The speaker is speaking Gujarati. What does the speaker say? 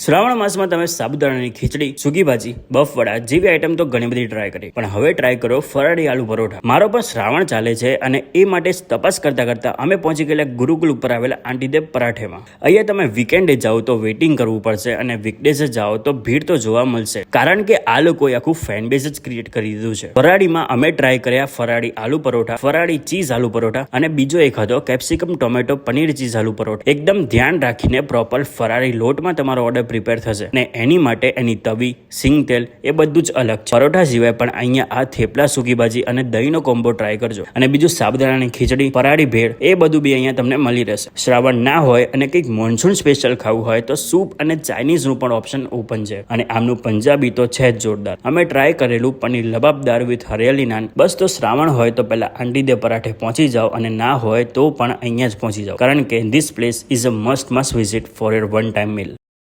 શ્રાવણ માસમાં તમે સાબુદાણાની ખીચડી, સૂકી ભાજી બફ વડા જેવી આઈટમ તો ઘણી બધી ટ્રાય કરી. પણ હવે ટ્રાય કરો ફરાળી આલુ પરોઠા. મારો પણ શ્રાવણ ચાલે છે અને એ માટે તપાસ કરતા કરતા અમે પહોંચી ગયેલા ગુરુકુલ ઉપર આવેલા આંટીદેવ પરાઠેમાં. અહીંયા તમે વીકેન્ડે જાઓ તો વેઇટિંગ કરવું પડશે અને વીકડેઝે જાઓ તો ભીડ તો જોવા મળશે. કારણ કે આ લોકોએ આખું ફેન જ ક્રિએટ કરી દીધું છે. ફરાળીમાં અમે ટ્રાય કર્યા ફરાળી આલુ પરોઠા, ફરાળી ચીઝ આલુ પરોઠા અને બીજો એક હતો capsicum tomato paneer cheese aloo paratha. એકદમ ધ્યાન રાખીને પ્રોપર ફરાળી લોટમાં તમારો ઓર્ડર પ્રિપેર થશે. અને એની માટે એની તવી સિંગ તેલ એ બધું જ અલગ છે. પરોઠા સિવાય પણ અહીંયા આ થેપલા, સૂકી ભાજી અને દહીંનો કોમ્બો ટ્રાય કરજો. અને બીજું સાબુદાણાની ખીચડી, પરાળી ભેળ એ બધું બી અહીંયા તમને મળી રહેશે. શ્રાવણ ના હોય અને કંઈક મોન્સૂન સ્પેશિયલ ખાવું હોય તો સૂપ અને ચાઇનીઝનું પણ ઓપ્શન ઓપન છે. અને આમનું પંજાબી તો છે જ જોરદાર. અમે ટ્રાય કરેલું પનીર લબાબદાર વિથ હરિયાળી નાન. બસ તો શ્રાવણ હોય તો પહેલા આંટી દે પરાઠે પહોંચી જાઓ અને ના હોય તો પણ અહીંયા જ પહોંચી જાઓ. કારણ કે this place is a must must visit for your one time meal